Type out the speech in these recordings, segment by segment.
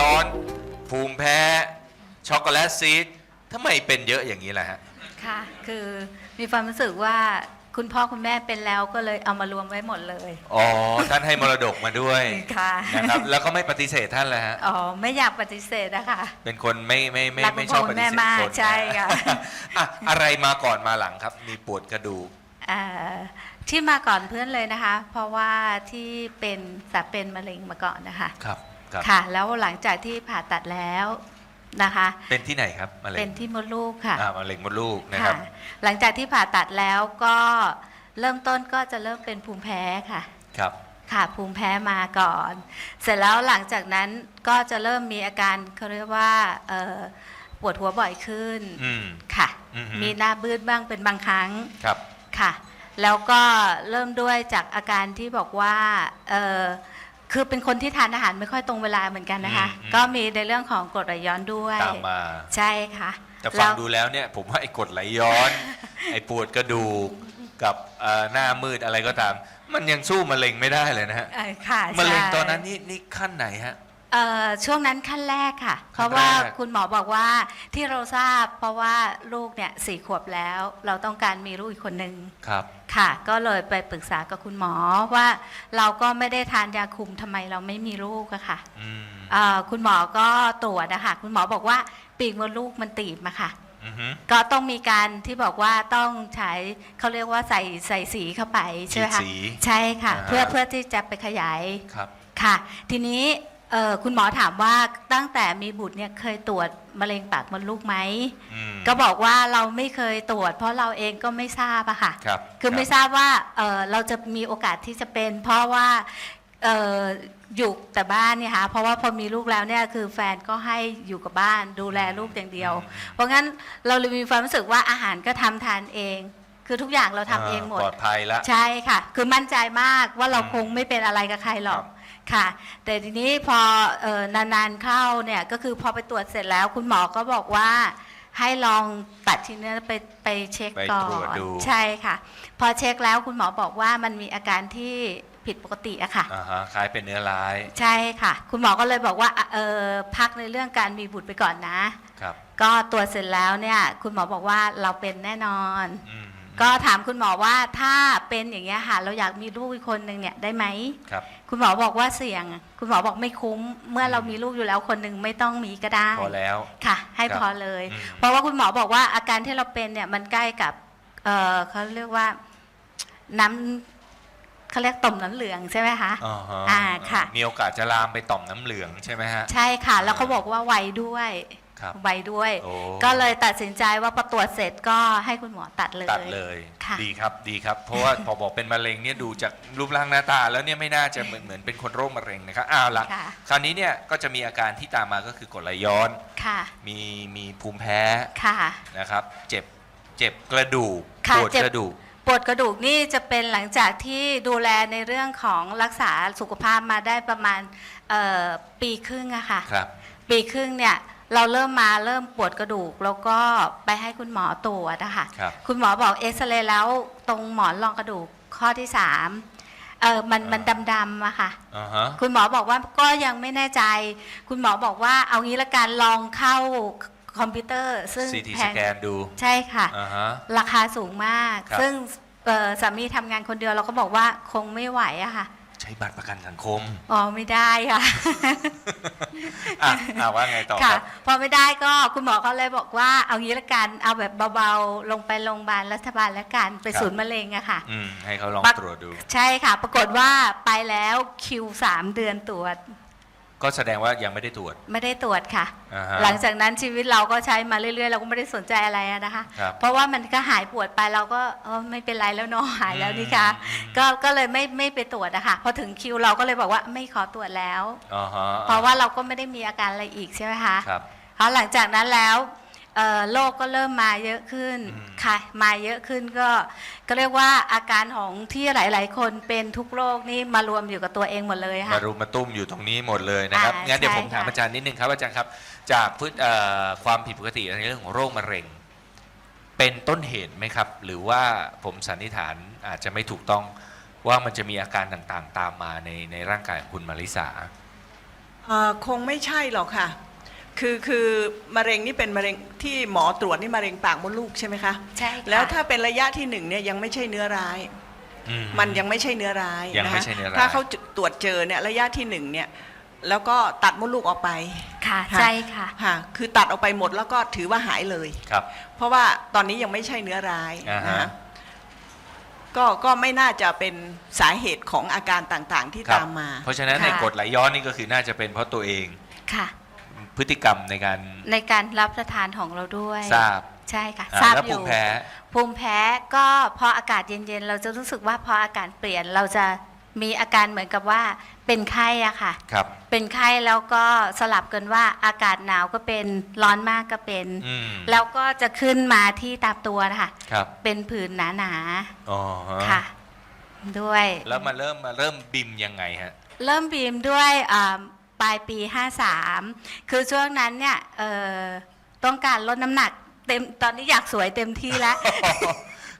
ย้อน ภูมิแพ้ ช็อกโกแลตซีดทำไมเป็นเยอะอย่างนี้ล่ะฮะ ค่ะ คือมีความรู้สึกว่าคุณพ่อคุณแม่เป็นแล้วก็เลยเอามารวมไว้หมดเลย อ๋อ ท่านให้มรดกมาด้วยค่ะ นะครับ แล้วก็ไม่ปฏิเสธท่านเลยฮะ อ๋อ ไม่อยากปฏิเสธนะคะ เป็นคนไม่ไม่ไม่รักไม่คุณชอบพ่อปคุณฏิแม่เสธมากคนใช่ค่ะ อะอะไรมาก่อนมาหลังครับ มีปวดกระดูก เอ่อที่มาก่อนเพื่อนเลยนะคะ เพราะว่าที่เป็นสาเป็นมะเร็งมาก่อนนะคะ ครับ ครับ ค่ะ แล้วหลังจากที่ผ่าตัดแล้วนะคะ เป็นที่ไหนครับมะเร็เป็งนที่มดลูกค่ะอ่ามะเร็งมดลูกนะครับ หลังจากที่ผ่าตัดแล้วก็เริ่มต้นก็จะเริ่มเป็นภูมิแพ้ค่ะครับค่ะภูมิแพ้มาก่อน เสร็จแล้วหลังจากนั้นก็จะเริ่มมีอาการเขาเรียกว่าเอ่อปวดหัวบ่อยขึ้นอืมค่ะอือฮึมีหน้าบืดบ้างเป็นบางครั้งครับค่ะ แล้วก็เริ่มด้วยจากอาการที่บอกว่าเออ คือเป็นคนที่ทานอาหารไม่ค่อยตรงเวลาเหมือนกันนะคะ อืมอืมก็มีในเรื่องของกรดไหลย้อนด้วย ตามมา ใช่ค่ะแต่ฟัแล้งวดูแล้วเนี่ยผมว่าไอ้กรดไหลย้อน ไอ้ปวดกระดูกกับเอ่อหน้ามืดอะไรก็ตาม มันยังสู้มะเร็งไม่ได้เลยนะฮะเอ่อค่ะมะเร็งใช่ตอนนั้นนี่นี่ขั้นไหนฮะ เอ่อช่วงนั้นขั้นแรกค่ะ เพขั้นราะว่าแรก คุณหมอบอกว่าที่เราทราบ เพราะว่าลูกเนี่ยสี่ขวบแล้ว เราต้องการมีลูกอีกคนหนึ่งครับ ค่ะ ก็เลยไปปรึกษากับคุณหมอว่าเราก็ไม่ได้ทานยาคุมทำไมเราไม่มีลูกอะค่ะอืมเอ่อคุณหมอก็ตรวจนะคะคุณหมอบอกว่าปีกมดลูกมันตีบมาค่ะ อือฮึก็ต้องมีการที่บอกว่าต้องใช้เขาเรียกว่าใส่ใส่สีเข้าไปใช่ไหมฉีดคะสี ใช่ค่ะ อ่าฮะ เพื่อเพื่อที่จะไปขยาย ครับ ค่ะ ทีนี้ เอ่อคุณหมอถามว่าตั้งแต่มีบุตรเนี่ยเคยตรวจมะเร็งปากมดลูกไหม อืม ก็บอกว่าเราไม่เคยตรวจ เพราะเราเองก็ไม่ทราบอะค่ะครับคือไม่ทราบว่าเอ่อเราจะมีโอกาสที่จะเป็น เพราะว่าเอ่ออยู่แต่บ้านเนี่ยค่ะเพราะว่าพอมีลูกแล้วเนี่ยคือแฟนก็ให้อยู่กับบ้านดูแลลูกอย่างเดียว เพราะงั้นเราเลยมีความรู้สึกว่าอาหารก็ทำทานเอง คือทุกอย่างเราทำเองหมดปลอดภัยละ ใช่ค่ะ คือมั่นใจมากว่าเราอืมคงไม่เป็นอะไรกับใครหรอกค่ะ แต่ทีนี้พอเออนานๆเข้าเนี่ยก็คือพอไปตรวจเสร็จแล้ว คุณหมอก็บอกว่าให้ลองตัดชิ้นเนื้อไปไปเช็คไปก่อตรวจนดู ใช่ค่ะ พอเช็คแล้วคุณหมอบอกว่ามันมีอาการที่ผิดปกติอะค่ะ อ่าฮะคล้ายเป็นเนื้อร้ายใช่ค่ะ คุณหมอก็เลยบอกว่าอะเออพักในเรื่องการมีบุตรไปก่อนนะ ครับ ก็ตรวจเสร็จแล้วเนี่ย คุณหมอบอกว่าเราเป็นแน่นอน อืม ก็ถามคุณหมอว่าถ้าเป็นอย่างเงี้ยค่ะเราอยากมีลูกอีกคนหนึ่งเนี่ยได้ไหมครับ คุณหมอบอกว่าเสี่ยง คุณหมอบอกไม่คุ้ม เมื่อเรามีลูกอยู่แล้วคนหนึ่งไม่ต้องมีก็ได้พอแล้วค่ะ ให้ครับพอเลยอืมเพราะว่าคุณหมอบอกว่าอาการที่เราเป็นเนี่ยมันใกล้กับเออเขาเรียกว่าน้ำเขาเรียกต่อมน้ำเหลืองใช่ไหมคะอ่าฮะอ่าค่ะ มีโอกาสจะลามไปต่อมน้ำเหลืองใช่ไหมฮะ ใช่ค่ะ แล้วเขาบอกว่าไวด้วย ครับไวด้วย โอ้ ก็เลยตัดสินใจว่าพอตรวจเสร็จก็ให้คุณหมอตัดเลยตัดเลยค่ะ ดีครับดีครับ เพราะว่า พอบอกเป็นมะเร็งเนี่ยดูจากรูปร่างหน้าตา แล้วเนี่ยไม่น่าจะเหมือนเหมือนเป็นคนโรคมะเร็งนะครับอ้าวละค่ะ คราวนี้เนี่ยก็จะมีอาการที่ตามมาก็คือกรดไหลย้อน ค่ะมีมีภูมิแพ้ค่ะ นะครับ เจ็บเจ็บกระดูกค่ะปวดเจ็บ กระดูก ปวดกระดูกนี่จะเป็นหลังจากที่ดูแลในเรื่องของรักษาสุขภาพมาได้ประมาณเอ่อปีครึ่งอะค่ะ ครับ ปีครึ่งเนี่ย เราเริ่มมาเริ่มปวดกระดูก แล้วก็ไปให้คุณหมอตรวจอะค่ะครับคุณหมอบอกเอ็กซเรย์แล้วตรงหมอนรองกระดูกข้อที่สามเออมันมันดำๆอะค่ะ อ่าฮะ คุณหมอบอกว่าก็ยังไม่แน่ใจ คุณหมอบอกว่าเอางี้ละกันลองเข้าคอมพิวเตอร์ ซึ่งซีทีแพสงแกนดูใช่ค่ะ อ่าฮะ ราคาสูงมาก ครับ ซึ่งเอ่อสามีทำงานคนเดียวเราก็บอกว่าคงไม่ไหวอะค่ะ ใช้บัตรประกันสังคมอ๋อไม่ได้ค่ะอะอ่าว่าไงต่อคค่ะรับ พอไม่ได้ก็คุณหมอเขาเลยบอกว่าเอางี้ละกันเอาแบบเบาๆลงไปโรงพยาบาลรัฐบาลละกันไปครับ ศูนย์มะเร็งอะค่ะ อืมให้เขาลองปัก ตรวจดู ใช่ค่ะ ปรากฏว่าไปแล้วคิวสามเดือนตรวจ ก็แสดงว่ายังไม่ได้ตรวจ ไม่ได้ตรวจค่ะ อ่าฮะหลังจากนั้นชีวิตเราก็ใช้มาเรื่อยๆ เราก็ไม่ได้สนใจอะไรอะนะคะ ครับเพราะว่ามันก็หายปวดไปเราก็เออไม่เป็นไรแล้วเนาะหายแล้วนี่คะอืม ก็ก็เลยไม่ไม่ไปตรวจอะค่ะพอถึงคิวเราก็เลยบอกว่าไม่ขอตรวจแล้วอ่าฮะเพราะว่าเราก็ไม่ได้มีอาการอะไรอีกใช่ไหมคะ ครับ เพราะหลังจากนั้นแล้วเอ่อ โรคก็เริ่มมาเยอะขึ้นอืมค่ะมาเยอะขึ้นก็ก็เรียกว่าอาการของที่หลาย ๆ คนเป็นทุกโรคนี่มารวมอยู่กับตัวเองหมดเลยค่ะ มารุมมาตุ้มอยู่ตรงนี้หมดเลยนะครับอ่างั้นเดี๋ยวใช่ผมถามค่ะ อาจารย์นิดนึงครับอาจารย์ครับ จากพฤติเอ่อความผิดปกติในเรื่องของโรคมะเร็ง เป็นต้นเหตุไหมครับ หรือว่าผมสันนิษฐานอาจจะไม่ถูกต้องว่ามันจะมีอาการต่างๆ ตามมาในในร่างกายของคุณมาริสา เอ่อคงไม่ใช่หรอกค่ะ คือคือมะเร็งนี่เป็นมะเร็งที่หมอตรวจนี่มะเร็งปากมดลูกใช่ไหมคะใช่ค่ะแล้วถ้าเป็นระยะที่หนึ่งเนี่ยยังไม่ใช่เนื้อร้าย อื มันยังไม่ใช่เนื้อร้ายยังไม่ะคะใช่เนื้อร้าย ถ้าเขาตรวจเจอเนี่ยระยะที่หนึ่งเนี่ยแล้วก็ตัดมดลูกออกไป ค่ะค่ะ ใช่ค่ะ ค่ะคือตัดออกไปหมดแล้วก็ถือว่าหายเลย ครับ เพราะว่าตอนนี้ยังไม่ใช่เนื้อร้ายอ่าฮะ นะก็ก็ไม่น่าจะเป็นสาเหตุของอาการต่างๆที่ครับตามมา เพราะฉะนั้นค่ะในกรดไหลย้อนนี่ก็คือน่าจะเป็นเพราะตัวเอง ค่ะ พฤติกรรมในการในการรับประทานของเราด้วยทราบใช่ค่ะอ่าทราบแล้วอภูยู่มิแพ้ภูมิแพ้ก็พออากาศเย็นๆ เราจะรู้สึกว่าพออากาศเปลี่ยนเราจะมีอาการเหมือนกับว่าเป็นไข้อะค่ะ ครับ เป็นไข้แล้วก็สลับกันว่าอากาศหนาวก็เป็นร้อนมากก็เป็น อืมแล้วก็จะขึ้นมาที่ตามตัวนะคะครับเป็นผื่นหนาอ๋อฮะๆค่ะ ด้วย แล้วมาเริ่มมาเริ่มบิมยังไงฮะ เริ่มบีมด้วยอ่า ปลายปี 53 คือช่วงนั้นเนี่ยเอ่อต้องการลดน้ำหนักเต็มตอนนี้อยากสวยเต็มที่แล้ว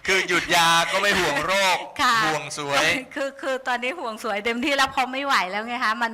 คือหยุดยาก็ไม่ห่วงโรคค่ะห่วงสวย คือคือตอนนี้ห่วงสวยเต็มที่แล้วเพอไม่ไหวแล้วไงคะมัน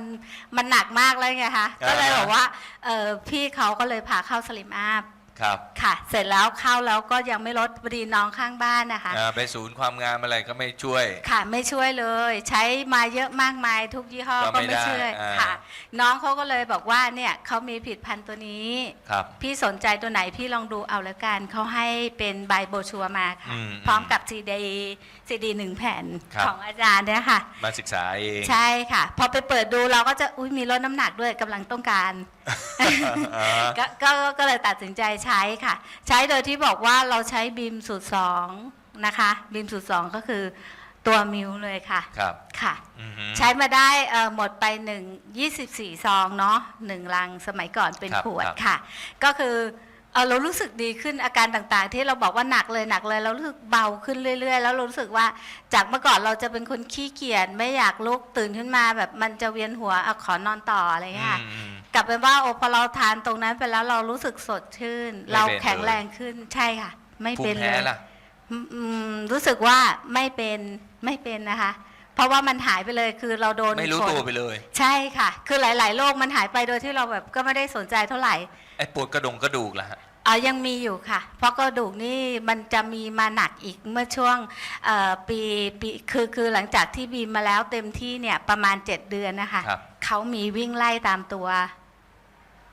มันหนักมากแล้วไงคะก็เลยอ่าฮะบอกว่าเออพี่เขาก็เลยพาเข้าสลิมอัพ ครับ ค่ะ เสร็จแล้วเข้าแล้วก็ยังไม่ลดพอดีน้องข้างบ้านนะคะ อ่าไปศูนย์ความงามอะไรก็ไม่ช่วย ค่ะไม่ช่วยเลย ใช้มาเยอะมากมายทุกยี่ห้อก็ก็ไม่ไม่ได้ช่วยอ่า ค่ะ น้องเขาก็เลยบอกว่าเนี่ยเขามีผลิดพันธุ์ตัวนี้ ครับ พี่สนใจตัวไหนพี่ลองดูเอาแล้วกันเขาให้เป็นใบโบรชัวร์มาค่ะ อืมพร้อมกับซีดีซีดีหนึ่งแผ่นครับ ของอาจารย์เนี่ยค่ะ มาศึกษาเอง ใช่ค่ะ พอไปเปิดดูเราก็จะอุ้ยมีลดน้ำหนักด้วยกำลังต้องการอ่า ก็ก็ก็เลยตัดสินใจใช้ค่ะ ใช้โดยที่บอกว่าเราใช้บีมสูตรสองนะคะบีมสูตรสองก็คือตัวมิวเลยค่ะครับค่ะอือฮึใช้มาได้เอ่อหมดไปหนึ่งยี่สิบสี่ซองเนาะหนึ่งลังสมัยก่อนเป็นครับขวดครับค่ะ ก็คือเอ่อเรารู้สึกดีขึ้นอาการต่างๆ ที่เราบอกว่าหนักเลยหนักเลย เรารู้สึกเบาขึ้นเรื่อยๆ แล้วเรารู้สึกว่าจากเมื่อก่อนเราจะเป็นคนขี้เกียจไม่อยากลุกตื่นขึ้นมาแบบมันจะเวียนหัวอะขอนอนต่ออะไรอย่างเงี้ยค่ะอืมอืมก ลับเป็นว่าโอพอเราทานตรงนั้นไปแล้วเรารู้สึกสดชื่นไม่เราเป็นแข็งแรงขึ้นใช่ค่ะ ไม่ภูเป็มินเลแพ้ยล่ะอืมอืมรู้สึกว่าไม่เป็นไม่เป็นนะคะ เพราะว่ามันหายไปเลยคือเราโดนไม่รู้ฝนตัวไปเลย ใช่ค่ะ คือหลาย ๆโรคมันหายไปโดยที่เราแบบก็ไม่ได้สนใจเท่าไหร่ไอ้ปวดกระดงกระดูกล่ะฮะเออยังมีอยู่ค่ะ เพราะกระดูกนี่มันจะมีมาหนักอีกเมื่อช่วงเอ่อปีปีคือคือหลังจากที่บีมมาแล้วเต็มที่เนี่ยประมาณ 7 เดือนนะคะครับเขามีวิ่งไล่ตามตัว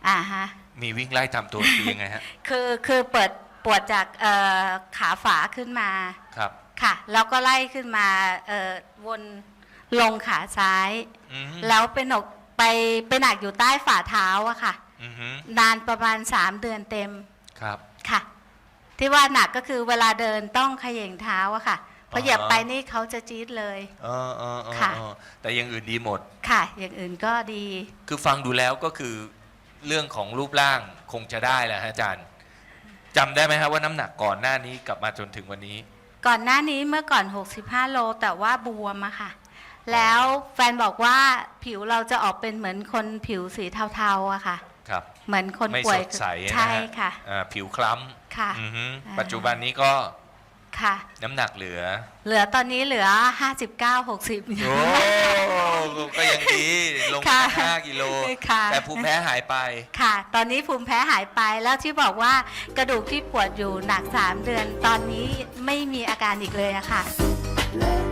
อ่าฮะมีวิ่งไล่ตามตัวคือยังไงฮะ คือคือเปิดปวดจากเอ่อขาฝาขึ้นมาครับ ค่ะ แล้วก็ไล่ขึ้นมาเอ่อวนลงขาซ้าย อืมแล้วเป็นหนกไปไปหนักอยู่ใต้ฝ่าเท้าอะค่ะ อือฮึนานประมาณ 3 เดือนเต็มครับ ค่ะ ที่ว่าหนักก็คือเวลาเดินต้องเขย่งเท้าอะค่ะพอเหยียบไปนี่เขาจะจี๊ดเลย เออเออเออค่ะ เออแต่อยังอื่นดีหมด ค่ะ อย่างอื่นก็ดี คือฟังดูแล้วก็คือ เรื่องของรูปร่างคงจะได้แหละฮะอาจารย์จำได้ไหมครับว่าน้ำหนักก่อนหน้านี้กลับมาจนถึงวันนี้ ก่อนหน้านี้เมื่อก่อน 65 โลแต่ว่าบวมอะค่ะ แล้วแฟนบอกว่าผิวเราจะออกเป็นเหมือนคนผิวสีเทาๆอะค่ะ ครับ เหมือนคนไม่ป่วสยดใสนะใช่ฮะค่ะ อ่าผิวคล้ค่ะำอือฮึอ่าปัจจุบันนี้ก็ ค่ะ น้ำหนักเหลือ เหลือตอนนี้เหลือ 59 60 โอ้ก็ยังดีลงค่ะมาห้ากิโล ค่ะ แต่ภูมิแพ้หายไป ค่ะ ตอนนี้ภูมิแพ้หายไปแล้วที่บอกว่ากระดูกที่ปวดอยู่หนัก 3 เดือน ตอนนี้ไม่มีอาการอีกเลยอะค่ะ Let